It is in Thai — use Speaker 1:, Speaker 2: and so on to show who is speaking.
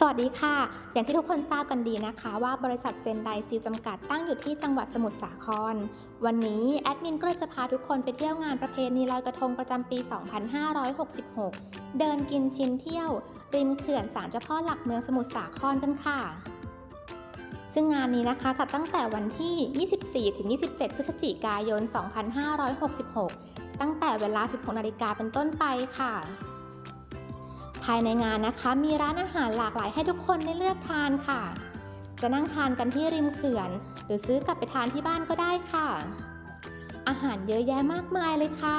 Speaker 1: สวัสดีค่ะ อย่างที่ทุกคนทราบกันดีนะคะว่าบริษัทเซนไดซิลจำกัดตั้งอยู่ที่จังหวัดสมุทรสาคร วันนี้แอดมินก็เลยจะพาทุกคนไปเที่ยวงานประเพณีลอยกระทงประจำปี 2566 เดินกินชิมเที่ยว ริมเขื่อนศาลเจ้าพ่อหลักเมืองสมุทรสาครกันค่ะ ซึ่งงานนี้นะคะจัดตั้งแต่วันที่ 24-27 พฤศจิกายน 2566 ตั้งแต่เวลา 16นาฬิกาเป็นต้นไปค่ะ ภายในงานนะคะ มีร้านอาหารหลากหลายให้ทุกคนได้เลือกทานค่ะ จะนั่งทานกันที่ริมเขื่อน หรือซื้อกลับไปทานที่บ้านก็ได้ค่ะ อาหารเยอะแยะมากมายเลยค่ะ